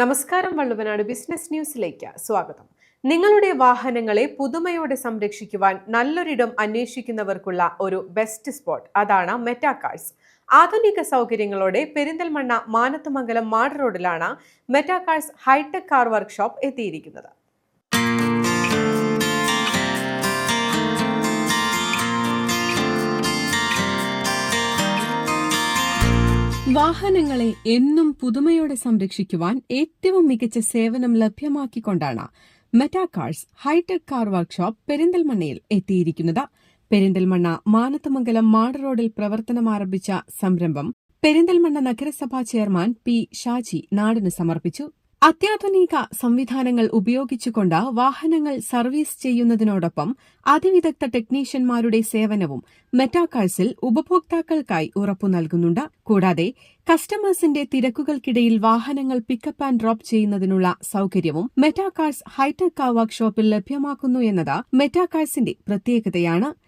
നമസ്കാരം വള്ളുവനാട് ബിസിനസ് ന്യൂസിലേക്ക് സ്വാഗതം. നിങ്ങളുടെ വാഹനങ്ങളെ പുതുമയോടെ സംരക്ഷിക്കുവാൻ നല്ലൊരിടം അന്വേഷിക്കുന്നവർക്കുള്ള ഒരു ബെസ്റ്റ് സ്പോട്ട് അതാണ് മെറ്റാകാഴ്സ് ആധുനിക സൗകര്യങ്ങളോടെ പെരിന്തൽമണ്ണ മാനത്തുമംഗലം മാട് റോഡിലാണ് മെറ്റാകാഴ്സ് ഹൈടെക് കാർ വർക്ക്ഷോപ്പ് എത്തിയിരിക്കുന്നത്. വാഹനങ്ങളെ എന്നും പുതുമയോടെ സംരക്ഷിക്കുവാൻ ഏറ്റവും മികച്ച സേവനം ലഭ്യമാക്കിക്കൊണ്ടാണ് മെറ്റാകാഴ്സ് ഹൈടെക് കാർ വർക്ക്ഷോപ്പ് പെരിന്തൽമണ്ണയിൽ എത്തിയിരിക്കുന്നത്. പെരിന്തൽമണ്ണ മാനത്തമംഗലം മാട് റോഡിൽ പ്രവർത്തനം ആരംഭിച്ച സംരംഭം പെരിന്തൽമണ്ണ നഗരസഭാ ചെയർമാൻ പി ഷാജി നാടിന് സമർപ്പിച്ചു. അത്യാധുനിക സംവിധാനങ്ങൾ ഉപയോഗിച്ചുകൊണ്ട് വാഹനങ്ങൾ സർവീസ് ചെയ്യുന്നതിനോടൊപ്പം അതിവിദഗ്ധ ടെക്നീഷ്യന്മാരുടെ സേവനവും മെറ്റാകാഴ്സിൽ ഉപഭോക്താക്കൾക്കായി ഉറപ്പു നൽകുന്നുണ്ട്. കൂടാതെ കസ്റ്റമേഴ്സിന്റെ തിരക്കുകൾക്കിടയിൽ വാഹനങ്ങൾ പിക്കപ്പ് ആൻഡ് ഡ്രോപ്പ് ചെയ്യുന്നതിനുള്ള സൌകര്യവും മെറ്റാകാഴ്സ് ഹൈടെക് കാർ വർക്ക്ഷോപ്പിൽ ലഭ്യമാക്കുന്നു എന്നത് മെറ്റാകാഴ്സിന്റെ പ്രത്യേകതയാണ്.